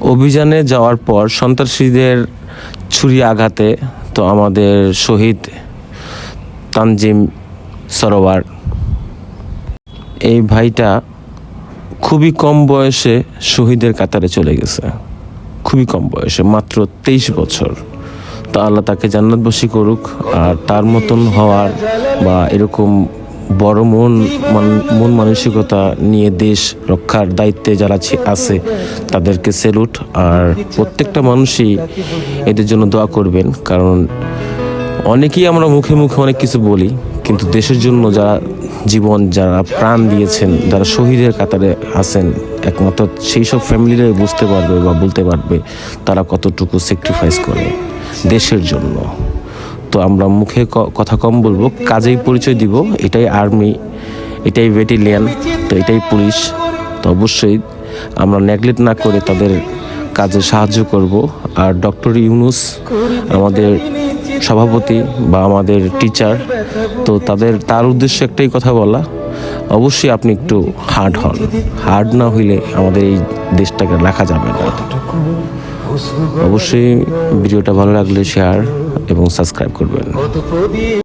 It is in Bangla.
অভিযানে যাওয়ার পর সন্ত্রাসীদের ছুরি আঘাতে তো আমাদের শহীদ তানজিম সরোয়ার। এই ভাইটা খুবই কম বয়সে শহীদের কাতারে চলে গেছে। খুবই কম বয়সে, মাত্র তেইশ বছর। তো আল্লাহ তাকে জান্নাতবাসী করুক আর তার মতন হওয়ার বা এরকম বড় মন মান- মন মানসিকতা নিয়ে দেশ রক্ষার দায়িত্বে যারা আছে, তাদেরকে সেলুট। আর প্রত্যেকটা মানুষই এদের জন্য দোয়া করবেন, কারণ অনেকেই আমরা মুখে মুখে অনেক কিছু বলি, কিন্তু দেশের জন্য যারা জীবন, যারা প্রাণ দিয়েছেন, যারা শহীদের কাতারে আছেন, একমাত্র সেই সব ফ্যামিলিরাই বুঝতে পারবে বা বলতে পারবে তারা কতটুকু স্যাক্রিফাইস করে দেশের জন্য। তো আমরা মুখে কথা কম বলব, কাজেই পরিচয় দিব, এটাই আর্মি এটাই ব্যাটালিয়ান তো এটাই পুলিশ। তো অবশ্যই আমরা নেগলেক্ট না করে তাদের কাজে সাহায্য করব। আর ডক্টর ইউনুস, আমাদের সভাপতি বা আমাদের টিচার তো তাদের, তার উদ্দেশ্যে একটাই কথা বলা, অবশ্যই আপনি একটু হার্ড হন। হার্ড না হইলে আমাদের এই দেশটাকে রাখা যাবে না। অবশ্যই ভিডিওটা ভালো লাগলে শেয়ার এবং সাবস্ক্রাইব করবেন।